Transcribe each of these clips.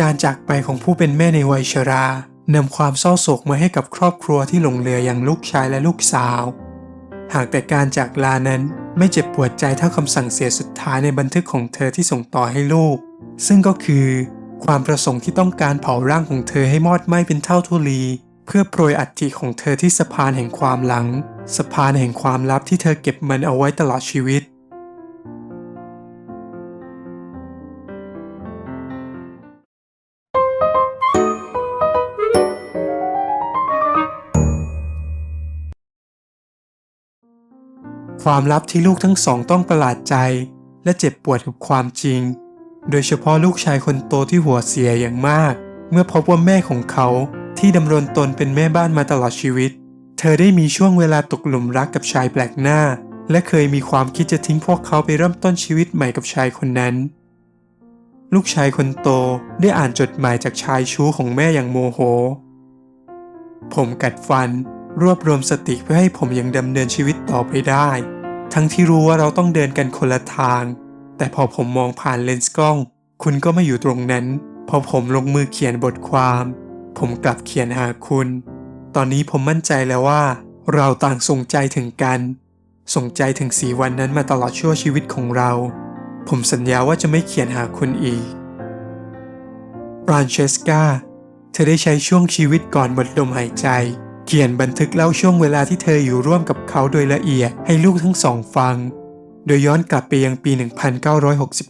การจากไปของผู้เป็นแม่ในวัยชรานำความเศร้าโศกมาให้กับครอบครัวที่หลงเหลืออย่างลูกชายและลูกสาว หากแต่การจากลานั้นไม่เจ็บปวดใจเท่าคำสั่งเสียสุดท้ายในบันทึกของเธอที่ส่งต่อให้ลูก ซึ่งก็คือความประสงค์ที่ต้องการเผาร่างของเธอให้มอดไหม้เป็นเท่าทุลี เพื่อโปรยอัฐิของเธอที่สะพานแห่งความหลัง สะพานแห่งความลับที่เธอเก็บมันเอาไว้ตลอดชีวิต ความลับที่ลูกทั้งสองต้องประหลาดใจ และเจ็บปวดกับความจริง โดยเฉพาะลูกชายคนโตที่หัวเสียอย่างมาก เมื่อพบว่าแม่ของเขาที่ดำรงตนเป็นแม่บ้านมาตลอดชีวิต เธอได้มีช่วงเวลาตกหลุมรักกับชายแปลกหน้า และเคยมีความคิดจะทิ้งพวกเขาไปเริ่มต้นชีวิตใหม่กับชายคนนั้น ลูกชายคนโตได้อ่านจดหมายจากชายชู้ของแม่อย่างโมโห ผมกัดฟัน รวบรวมสติเพื่อให้ผมยังดำเนินชีวิตต่อไปได้ ทั้งที่รู้ว่าเราต้องเดินกันคนละทาง แต่พอผมมองผ่านเลนส์กล้อง คุณก็ไม่อยู่ตรงนั้น พอผมลงมือเขียนบทความ ผมกลับเขียนหาคุณ ตอนนี้ผมมั่นใจแล้วว่า เราต่างส่งใจถึงกันส่งใจถึงสีวันนั้นมาตลอดชั่วชีวิตของเรา ผมสัญญาว่าจะไม่เขียนหาคุณอีกฟรานเชสกาเธอได้ใช้ช่วงชีวิตก่อนหมดลมหายใจ ขียนบันทึกเล่าช่วงเวลาที่เธออยู่ร่วมกับเขาโดยละเอียดให้ลูกทั้งสองฟัง โดยย้อนกลับไปยังปี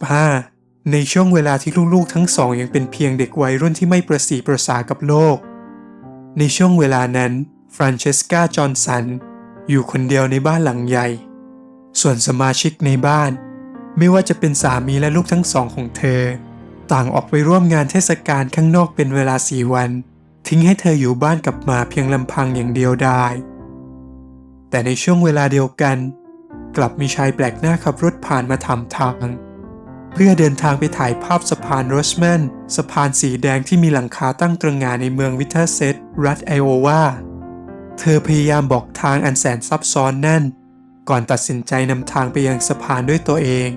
1965 ในช่วงเวลาที่ลูกๆทั้งสองยังเป็นเพียงเด็กวัยรุ่นที่ไม่ประสีประสากับโลก ในช่วงเวลานั้นฟรานเชสกาจอห์นสันอยู่คนเดียวในบ้านหลังใหญ่ ส่วนสมาชิกในบ้าน ไม่ว่าจะเป็นสามีและลูกทั้งสองของเธอ ต่างออกไปร่วมงานเทศกาลข้างนอกเป็นเวลาสี่วัน ทิ้งให้เธออยู่บ้านกับหมาเพียงลำพังอย่างเดียวดาย แต่ในช่วงเวลาเดียวกัน กลับมีชายแปลกหน้าขับรถผ่านมาถามทาง เพื่อเดินทางไปถ่ายภาพสะพานโรสแมนสะพานสีแดงที่มีหลังคาตั้งตระงานในเมืองวิเทอร์เซตรัฐไอโอวา เธอพยายามบอกทางอันแสนซับซ้อนนั่น ก่อนตัดสินใจนำทางไปยังสะพานด้วยตัวเอง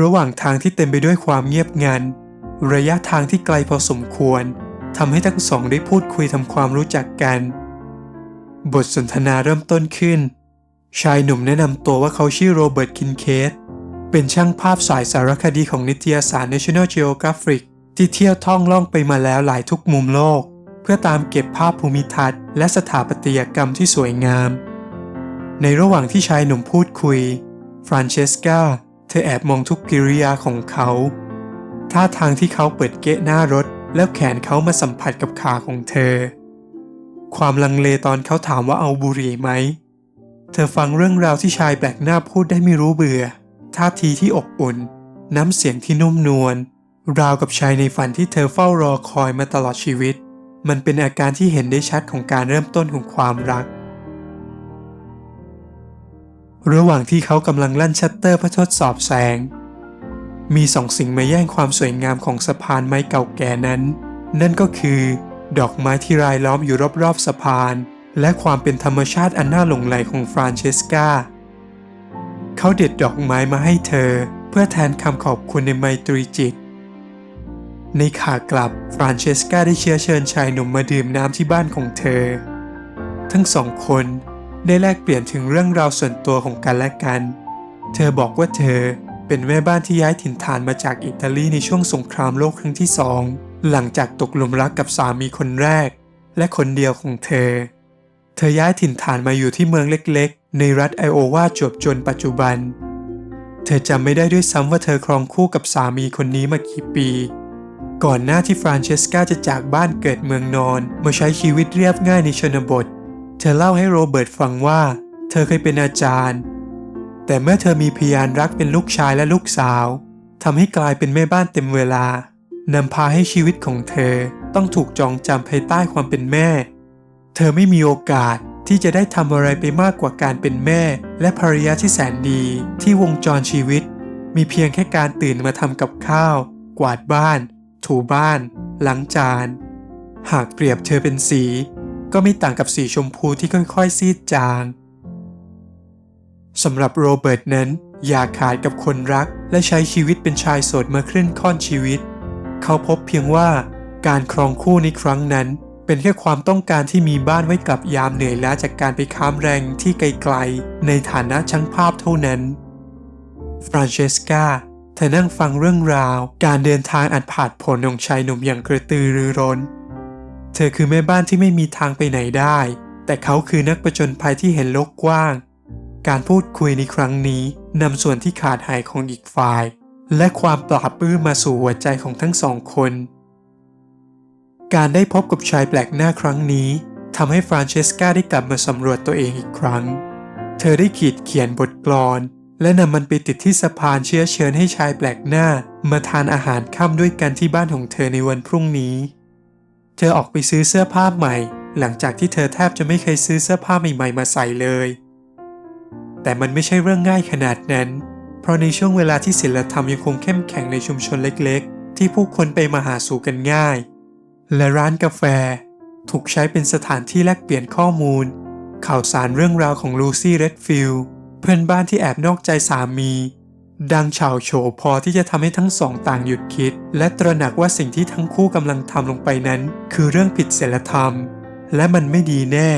ระหว่างทางที่เต็มไปด้วยความเงียบงันระยะทางที่ไกลพอสมควร ทำให้ทั้งสองได้พูดคุยทำความรู้จักกัน บทสนทนาเริ่มต้นขึ้น ชายหนุ่มแนะนำตัวว่าเขาชื่อโรเบิร์ตคินเคสเป็นช่างภาพสายสารคดีของนิตยสาร National Geographic ที่เที่ยวท่องล่องไปมาแล้วหลายทุกมุมโลก เพื่อตามเก็บภาพภูมิทัศน์ และสถาปัตยกรรมที่สวยงาม ในระหว่างที่ชายหนุ่มพูดคุย ฟรานเชสกาเธอแอบมองทุกกิริยาของเขา ท่าทางที่เขาเปิดเกะหน้ารถ แล้วแขนเขามาสัมผัสกับขาของเธอ ความลังเลตอนเขาถามว่าเอาบุหรี่ไหม เธอฟังเรื่องราวที่ชายแปลกหน้าพูดได้ไม่รู้เบื่อ ท่าทีที่อบอุ่น น้ำเสียงที่นุ่มนวล ราวกับชายในฝันที่เธอเฝ้ารอคอยมาตลอดชีวิต มันเป็นอาการที่เห็นได้ชัดของการเริ่มต้นของความรัก ระหว่างที่เขากำลังลั่นชัตเตอร์เพื่อทดสอบแสง มีสองสิ่งมาแย่งความสวยงามของสะพานไม้เก่าแก่นั้น นั่นก็คือ ดอกไม้ที่รายล้อมอยู่รอบๆสะพาน และความเป็นธรรมชาติอันน่าหลงใหลของฟรานเชสกาเขาเด็ดดอกไม้มาให้เธอ เพื่อแทนคำขอบคุณในไมตรีจิต ในขากลับฟรานเชสกาได้เชื้อเชิญชายหนุ่มมาดื่มน้ำที่บ้านของเธอ ทั้งสองคนได้แลกเปลี่ยนถึงเรื่องราวส่วนตัวของกันและกัน เธอบอกว่าเธอ เป็นแม่บ้านที่ย้ายถิ่นฐานมาจากอิตาลีในช่วงสงครามโลกครั้งที่สอง หลังจากตกหลุมรักกับสามีคนแรก และคนเดียวของเธอ เธอย้ายถิ่นฐานมาอยู่ที่เมืองเล็กๆ ในรัฐไอโอวาจวบจนปัจจุบัน เธอจำไม่ได้ด้วยซ้ำว่าเธอครองคู่กับสามีคนนี้มากี่ปี ก่อนหน้าที่ฟรานเชสกาจะจากบ้านเกิดเมืองนอนมาใช้ชีวิตเรียบง่ายในชนบท เธอเล่าให้โรเบิร์ตฟังว่า เธอเคยเป็นอาจารย์ แต่เมื่อเธอมีพยานรักเป็นลูกชายและลูกสาวทำให้กลายเป็นแม่บ้านเต็มเวลานำพาให้ชีวิตของเธอต้องถูกจองจำภายใต้ความเป็นแม่ เธอไม่มีโอกาสที่จะได้ทำอะไรไปมากกว่าการเป็นแม่ และภรรยาที่แสนดีที่วงจรชีวิต มีเพียงแค่การตื่นมาทำกับข้าว กวาดบ้าน ถูบ้าน ล้างจาน หากเปรียบเธอเป็นสี ก็ไม่ต่างกับสีชมพูที่ค่อยๆซีดจาง สำหรับโรเบิร์ตนั้น อย่าขาดกับคนรัก และใช้ชีวิตเป็นชายโสดมาครึ่งค่อนชีวิต เขาพบเพียงว่าการครองคู่ในครั้งนั้น เป็นแค่ความต้องการที่มีบ้านไว้กับยามเหนื่อยล้าจากการไปค้ามแรงที่ไกลๆ ในฐานะช่างภาพเท่านั้น ฟรานเชสกาเธอนั่งฟังเรื่องราว การเดินทางอันผาดผลของชายหนุ่มอย่างกระตือรือร้น เธอคือแม่บ้านที่ไม่มีทางไปไหนได้ แต่เขาคือนักประจนภัยที่เห็นโลกกว้าง การพูดคุยในครั้งนี้นำส่วนที่ขาดหายของอีกฝ่าย และความปราบปลื้มมาสู่หัวใจของทั้งสองคน การได้พบกับชายแปลกหน้าครั้งนี้ทำให้ฟรานเชสกาได้กลับมาสำรวจตัวเองอีกครั้ง เธอได้ขีดเขียนบทกลอน และนำมันไปติดที่สะพานเชื้อเชิญให้ชายแปลกหน้า มาทานอาหารค่ำด้วยกันที่บ้านของเธอในวันพรุ่งนี้ เธอออกไปซื้อเสื้อผ้าใหม่ หลังจากที่เธอแทบจะไม่เคยซื้อเสื้อผ้าใหม่ๆมาใส่เลย แต่มันไม่ใช่เรื่องง่ายขนาดนั้น เพราะในช่วงเวลาที่ศิลธรรมยังคงเข้มแข็งในชุมชนเล็กๆ ที่ผู้คนไปมาหาสู่กันง่าย และร้านกาแฟ ถูกใช้เป็นสถานที่แลกเปลี่ยนข้อมูล ข่าวสารเรื่องราวของลูซี่เรดฟิลด์เพื่อนบ้านที่แอบนอกใจสามี ดังเฉาโฉพอที่จะทำให้ทั้งสองต่างหยุดคิด และตระหนักว่าสิ่งที่ทั้งคู่กำลังทำลงไปนั้น คือเรื่องผิดศีลธรรม และมันไม่ดีแน่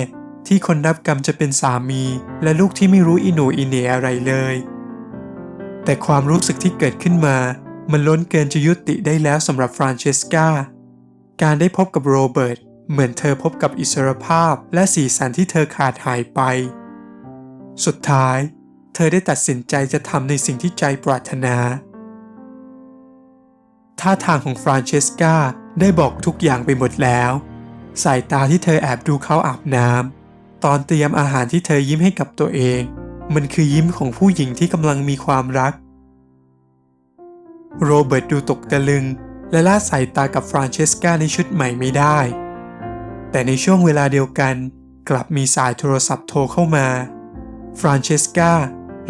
ที่คนรับกรรมจะเป็นสามีและลูกที่ไม่รู้อิหนอิเนอะไรเลย แต่ความรู้สึกที่เกิดขึ้นมา มันล้นเกินจะยุติได้แล้วสำหรับฟรานเชสกาการได้พบกับโรเบิร์ตเหมือนเธอพบกับอิสรภาพและสีสันที่เธอขาดหายไป สุดท้าย เธอได้ตัดสินใจจะทำในสิ่งที่ใจปรารถนา ท่าทางของฟรานเชสกาได้บอกทุกอย่างไปหมดแล้ว สายตาที่เธอแอบดูเขาอาบน้ำ ตอนเตรียมอาหารที่เธอยิ้มให้กับตัวเอง มันคือยิ้มของผู้หญิงที่กำลังมีความรัก โรเบิร์ตดูตกตะลึง และละสายตากับฟรานเชสกาในชุดใหม่ไม่ได้ แต่ในช่วงเวลาเดียวกัน กลับมีสายโทรศัพท์โทรเข้ามา ฟรานเชสกา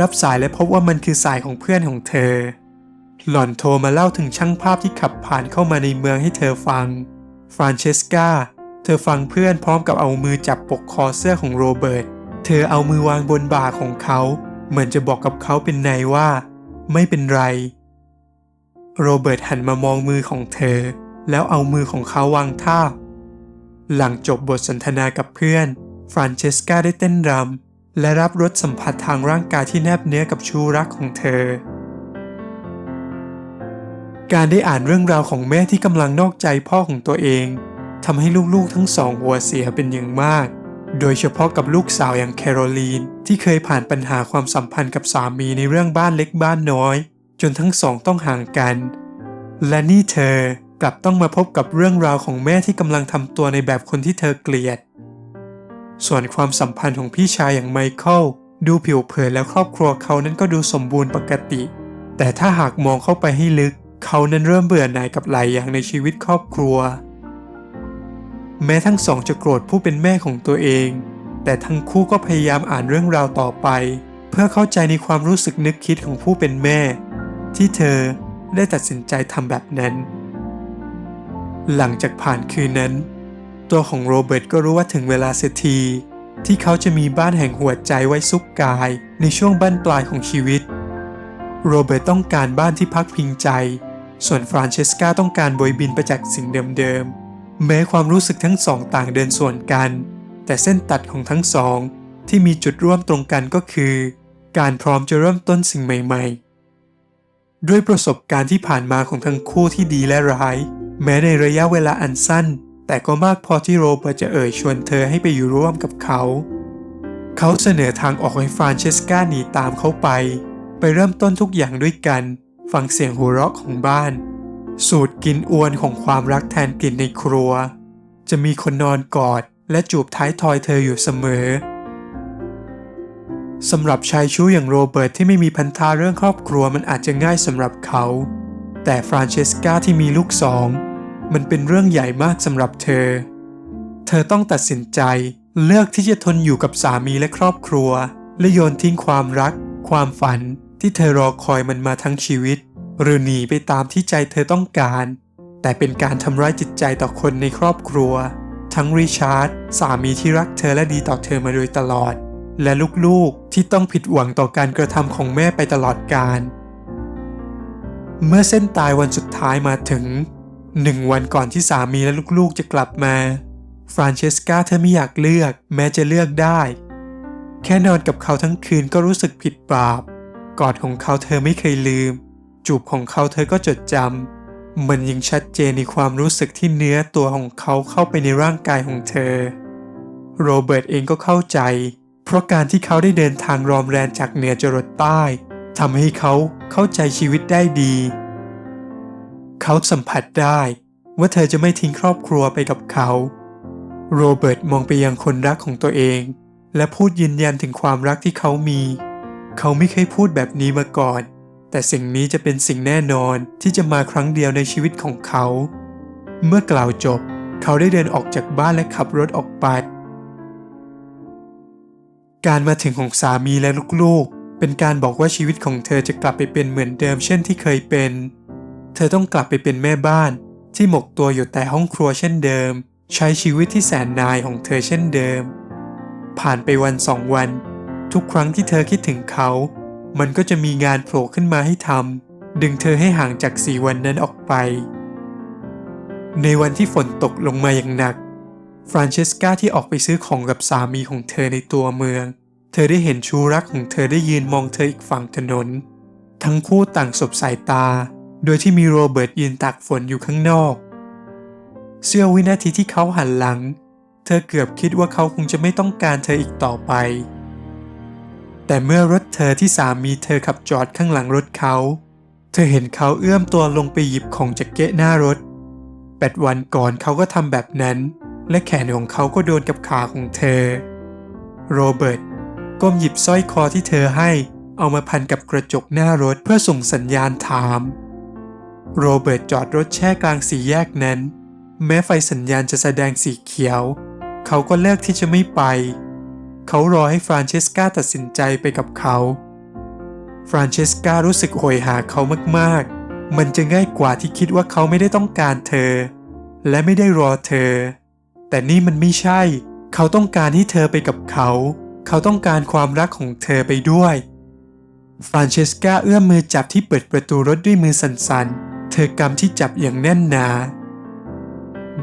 รับสายและพบว่ามันคือสายของเพื่อนของเธอ หล่อนโทรมาเล่าถึงช่างภาพที่ขับผ่านเข้ามาในเมืองให้เธอฟัง ฟรานเชสกา เธอฟังเพื่อนพร้อมกับเอามือจับปกคอเสื้อของโรเบิร์ต เธอเอามือวางบนบ่าของเขา เหมือนจะบอกกับเขาเป็นในว่า ไม่เป็นไร โรเบิร์ตหันมามองมือของเธอ แล้วเอามือของเขาวางท่าหลังจบบทสนทนากับเพื่อน ฟรานเชสกาได้เต้นรำและรับรสสัมผัสทางร่างกายที่แนบเนื้อกับชูรักของเธอ การได้อ่านเรื่องราวของแม่ที่กำลังนอกใจพ่อของตัวเอง ทำให้ลูกๆทั้งสองหัวเสียเป็นอย่างมาก โดยเฉพาะกับลูกสาวอย่างแคโรลีน ที่เคยผ่านปัญหาความสัมพันธ์กับสามีในเรื่องบ้านเล็กบ้านน้อย จนทั้งสองต้องห่างกัน และนี่เธอกลับต้องมาพบกับเรื่องราวของแม่ที่กำลังทำตัวในแบบคนที่เธอเกลียด ส่วนความสัมพันธ์ของพี่ชายอย่างไมเคิลดูผิวเผินแล้วครอบครัวเขานั้นก็ดูสมบูรณ์ปกติ แต่ถ้าหากมองเข้าไปให้ลึก เขานั้นเริ่มเบื่อหน่ายกับหลายอย่างในชีวิตครอบครัว แม้ทั้งสองจะโกรธผู้เป็นแม่ของตัวเอง แต่ทั้งคู่ก็พยายามอ่านเรื่องราวต่อไป เพื่อเข้าใจในความรู้สึกนึกคิดของผู้เป็นแม่ ที่เธอได้ตัดสินใจทำแบบนั้น หลังจากผ่านคืนนั้น ตัวของโรเบิร์ตก็รู้ว่าถึงเวลาเสียทีที่เขาจะมีบ้านแห่งหัวใจไว้ซุกกายในช่วงบั้นปลายของชีวิต โรเบิร์ตต้องการบ้านที่พักพิงใจ ส่วนฟรานเชสกาต้องการบอยบินไปจากสิ่งเดิมๆ แม้ความรู้สึกทั้งสองต่างเดินส่วนกัน แต่เส้นตัดของทั้งสองที่มีจุดร่วมตรงกันก็คือ การพร้อมจะเริ่มต้นสิ่งใหม่ ๆ ด้วยประสบการณ์ที่ผ่านมาของทั้งคู่ที่ดีและร้าย แม้ในระยะเวลาอันสั้น แต่ก็มากพอที่โรเบิร์ตจะเอ่ยชวนเธอให้ไปอยู่ร่วมกับเขา เขาเสนอทางออกให้ฟรานเชสกาหนีตามเขาไป ไปเริ่มต้นทุกอย่างด้วยกัน ฟังเสียงหัวเราะของบ้าน สูตรกินอวนของความรักแทนกลิ่นในครัว จะมีคนนอนกอดและจูบท้ายทอยเธออยู่เสมอสำหรับชายชู้อย่างโรเบิร์ตที่ไม่มีพันธะเรื่องครอบครัวมันอาจจะง่ายสำหรับเขา แต่ฟรานเชสกาที่มีลูกสอง มันเป็นเรื่องใหญ่มากสำหรับเธอ เธอต้องตัดสินใจเลือกที่จะทนอยู่กับสามีและครอบครัว และโยนทิ้งความรัก ความฝันที่เธอรอคอยมันมาทั้งชีวิต หรือหนีไปตามที่ใจเธอต้องการ แต่เป็นการทำร้ายจิตใจต่อคนในครอบครัว ทั้งริชาร์ดสามีที่รักเธอและดีต่อเธอมาโดยตลอด และลูกๆที่ต้องผิดหวังต่อการกระทำของแม่ไปตลอดกาลเมื่อเส้นตายวันสุดท้ายมาถึงหนึ่งวันก่อนที่สามีและลูกๆจะกลับมาฟรานเชสกาเธอไม่อยากเลือก แม้จะเลือกได้ แค่นอนกับเขาทั้งคืนก็รู้สึกผิดบาปกอดของเขาเธอไม่เคยลืม จูบของเขาเธอก็จดจำมันยังชัดเจนในความรู้สึกที่เนื้อตัวของเขาเข้าไปในร่างกายของเธอ โรเบิร์ตเองก็เข้าใจ เพราะการที่เขาได้เดินทางรอมแรนจากเหนือจรดใต้ทำให้เขาเข้าใจชีวิตได้ดี เขาสัมผัสได้ว่าเธอจะไม่ทิ้งครอบครัวไปกับเขา โรเบิร์ตมองไปยังคนรักของตัวเอง และพูดยืนยันถึงความรักที่เขามี เขาไม่เคยพูดแบบนี้มาก่อน แต่สิ่งนี้จะเป็นสิ่งแน่นอนที่จะมาครั้งเดียวในชีวิตของเขา เมื่อกล่าวจบ เขาได้เดินออกจากบ้านและขับรถออกไป การมาถึงของสามีและลูกๆ เป็นการบอกว่าชีวิตของเธอจะกลับไปเป็นเหมือนเดิมเช่นที่เคยเป็น เธอต้องกลับไปเป็นแม่บ้าน ที่หมกตัวอยู่แต่ห้องครัวเช่นเดิม ใช้ชีวิตที่แสนนายของเธอเช่นเดิม ผ่านไปวันสองวัน ทุกครั้งที่เธอคิดถึงเขา มันก็จะมีงานโผล่ขึ้นมาให้ทำดึงเธอให้ห่างจากสีวันนั้นออกไป ในวันที่ฝนตกลงมาอย่างหนัก ฟรานเชสกาที่ออกไปซื้อของกับสามีของเธอในตัวเมือง เธอได้เห็นชูรักของเธอได้ยืนมองเธออีกฝั่งถนน ทั้งคู่ต่างสบสายตา โดยที่มีโรเบิร์ตยืนตากฝนอยู่ข้างนอก เสี้ยววินาทีที่เขาหันหลัง เธอเกือบคิดว่าเขาคงจะไม่ต้องการเธออีกต่อไป แต่เมื่อรถเธอที่สามีเธอขับจอดข้างหลังรถเขา เธอเห็นเขาเอื้อมตัวลงไปหยิบของจากเกะหน้ารถแปดวันก่อนเขาก็ทำแบบนั้น และแขนของเขาก็โดนกับขาของเธอ โรเบิร์ตก้มหยิบสร้อยคอที่เธอให้เอามาพันกับกระจกหน้ารถเพื่อส่งสัญญาณถาม โรเบิร์ตจอดรถแช่กลางสี่แยกนั้น แม้ไฟสัญญาณจะแสดงสีเขียว เขาก็เลือกที่จะไม่ไป เขารอให้ฟรานเชสกาตัดสินใจไปกับเขา ฟรานเชสการู้สึกโหยหาเขามากๆ มันจะง่ายกว่าที่คิดว่าเขาไม่ได้ต้องการเธอ และไม่ได้รอเธอ แต่นี่มันไม่ใช่ เขาต้องการให้เธอไปกับเขา เขาต้องการความรักของเธอไปด้วย ฟรานเชสกาเอื้อมมือจับที่เปิดประตูรถด้วยมือสั่นๆ เธอกำที่จับอย่างแน่นหนา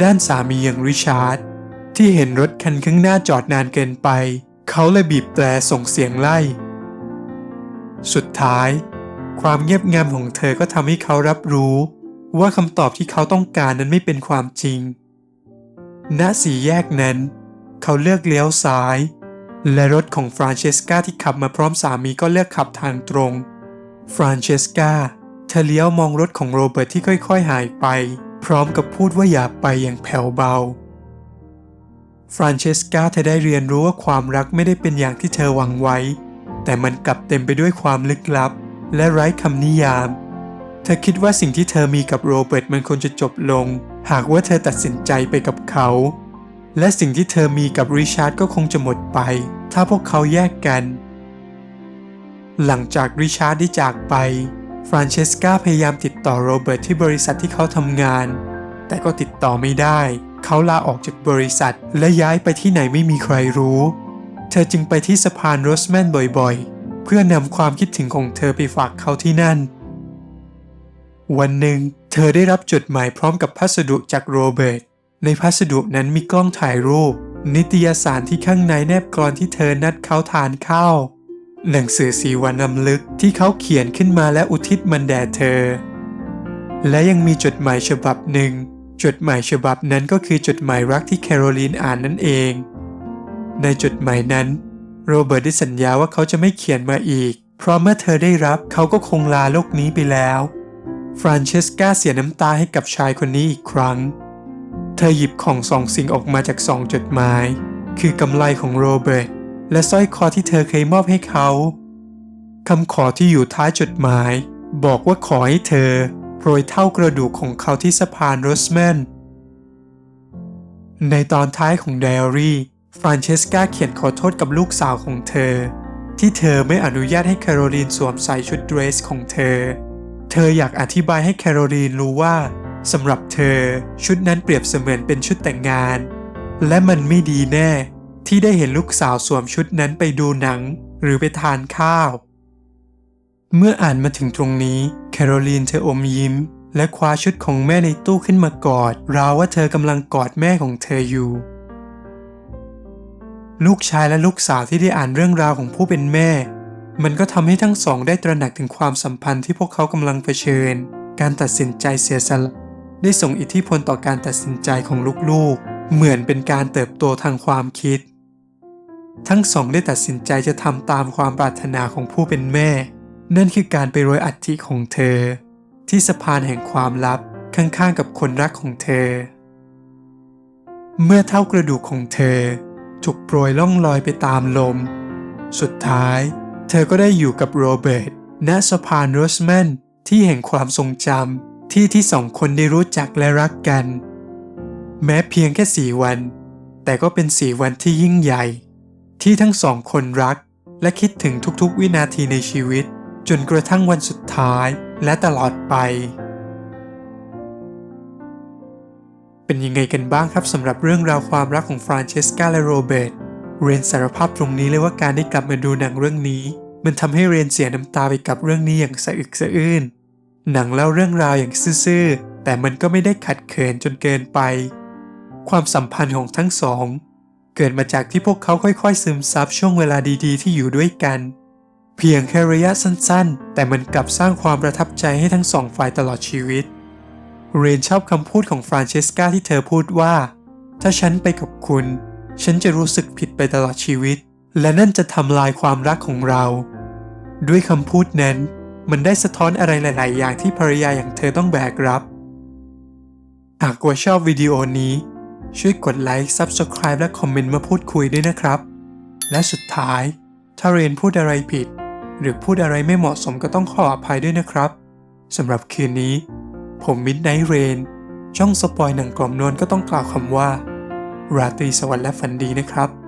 ด้านสามีอย่างริชาร์ดที่เห็นรถคันข้างหน้าจอดนานเกินไป เขาเลยบีบแตรส่งเสียงไล่ สุดท้าย ความเงียบงันของเธอก็ทำให้เขารับรู้ ว่าคำตอบที่เขาต้องการนั้นไม่เป็นความจริง ณสีแยกนั้น เขาเลือกเลี้ยวซ้าย และรถของฟรานเชสกาที่ขับมาพร้อมสามีก็เลือกขับทางตรง ฟรานเชสกาเธอเลี้ยวมองรถของโรเบิร์ตที่ค่อย ๆ หายไป พร้อมกับพูดว่าอย่าไปอย่างแผ่วเบา ฟรานเชสกาเธอได้เรียนรู้ว่าความรักไม่ได้เป็นอย่างที่เธอหวังไว้ แต่มันกลับเต็มไปด้วยความลึกลับ และไร้คำนิยาม เธอคิดว่าสิ่งที่เธอมีกับโรเบิร์ตมันควรจะจบลง หากว่าเธอตัดสินใจไปกับเขา และสิ่งที่เธอมีกับริชาร์ดก็คงจะหมดไป ถ้าพวกเขาแยกกัน หลังจากริชาร์ดได้จากไป ฟรานเชสกาพยายามติดต่อโรเบิร์ตที่บริษัทที่เขาทำงาน แต่ก็ติดต่อไม่ได้ เขาลาออกจากบริษัท และย้ายไปที่ไหนไม่มีใครรู้ เธอจึงไปที่สะพานโรสแมนบ่อยๆ เพื่อนำความคิดถึงของเธอไปฝากเขาที่นั่น วันหนึ่ง เธอได้รับจดหมายพร้อมกับพัสดุจากโรเบิร์ต ในพัสดุนั้นมีกล้องถ่ายรูป นิตยสารที่ข้างในแนบกรอนที่เธอนัดเขาทานข้าวหนังสือสีวันนำลึกที่เขาเขียนขึ้นมาและอุทิศมันแด่เธอ และยังมีจดหมายฉบับหนึ่ง จดหมายฉบับนั้นก็คือจดหมายรักที่แคโรลีนอ่านนั่นเอง ในจดหมายนั้น โรเบิร์ตได้สัญญาว่าเขาจะไม่เขียนมาอีก เพราะเมื่อเธอได้รับเขาก็คงลาโลกนี้ไปแล้ว ฟรานเชสกาเสียน้ำตาให้กับชายคนนี้อีกครั้ง เธอหยิบของสองสิ่งออกมาจากสองจดหมาย คือกำไลของโรเบิร์ตและสร้อยคอที่เธอเคยมอบให้เขาคำขอที่อยู่ท้ายจดหมาย บอกว่าขอให้เธอ โปรยเท่ากระดูกของเขาที่สะพานโรสแมน ในตอนท้ายของไดอารี่ ฟรานเชสกาเขียนขอโทษกับลูกสาวของเธอ ที่เธอไม่อนุญาตให้แคโรลีนสวมใส่ชุดเดรสของเธอ เธออยากอธิบายให้แคโรลีนรู้ว่าสำหรับเธอ ชุดนั้นเปรียบเสมือนเป็นชุดแต่งงาน และมันไม่ดีแน่ ที่ได้เห็นลูกสาวสวมชุดนั้นไปดูหนัง หรือไปทานข้าว เมื่ออ่านมาถึงตรงนี้ แคโรลีนเธออมยิ้ม และคว้าชุดของแม่ในตู้ขึ้นมากอด ราวว่าเธอกำลังกอดแม่ของเธออยู่ ลูกชายและลูกสาวที่ได้อ่านเรื่องราวของผู้เป็นแม่ มันก็ทำให้ทั้งสองได้ตระหนักถึงความสัมพันธ์ที่พวกเขากำลังเผชิญ การตัดสินใจเสียสละได้ส่งอิทธิพลต่อการตัดสินใจของลูกๆ เหมือนเป็นการเติบโตทางความคิด ทั้งสองได้ตัดสินใจจะทำตามความปรารถนาของผู้เป็นแม่ นั่นคือการไปโรยอัฐิของเธอ ที่สะพานแห่งความลับข้างๆกับคนรักของเธอ เมื่อเท่ากระดูกของเธอถูกโปรยล่องลอยไปตามลม สุดท้าย เธอก็ได้อยู่กับโรเบิร์ตณสะพานโรสแมนที่แห่งความทรงจำที่ที่สองคนได้รู้จักและรักกัน แม้เพียงแค่สี่วัน แต่ก็เป็นสี่วันที่ยิ่งใหญ่ ที่ทั้งสองคนรักและคิดถึงทุกๆวินาทีในชีวิต จนกระทั่งวันสุดท้ายและตลอดไป เป็นยังไงกันบ้างครับสำหรับเรื่องราวความรักของฟรานเชสกาและโรเบิร์ต เรนสารภาพตรงนี้เลยว่าการได้กลับมาดูหนังเรื่องนี้ มันทำให้เรนเสียน้ำตาไปกับเรื่องนี้อย่างสะอึกสะอื้น หนังเล่าเรื่องราวอย่างซื่อๆ แต่มันก็ไม่ได้ขัดเขินจนเกินไป ความสัมพันธ์ของทั้งสอง เกิดมาจากที่พวกเขาค่อยๆ ซึมซับช่วงเวลาดีๆ ที่อยู่ด้วยกัน เพียงแค่ระยะสั้นๆ แต่มันกลับสร้างความประทับใจให้ทั้งสองฝ่ายตลอดชีวิต เรนชอบคำพูดของฟรานเชสกาที่เธอพูดว่า ถ้าฉันไปกับคุณ ฉันจะรู้สึกผิดไปตลอดชีวิต และนั่นจะทำลายความรักของเรา ด้วยคำพูดนั้น มันได้สะท้อนอะไรหลาย ๆ อย่างที่ภรรยาอย่างเธอต้องแบกรับ หากว่าชอบวิดีโอนี้ ช่วยกดไลค์ Subscribe และคอมเมนต์มาพูดคุยด้วยนะครับ และสุดท้าย ถ้าเรนพูดอะไรผิด หรือพูดอะไรไม่เหมาะสมก็ต้องขออภัยด้วยนะครับสำหรับคืนนี้ ผมมิดไนท์เรนช่องสปอยหนังกล่อมนวลก็ต้องกล่าวคำว่า ราตรีสวัสดิ์และฝันดีนะครับ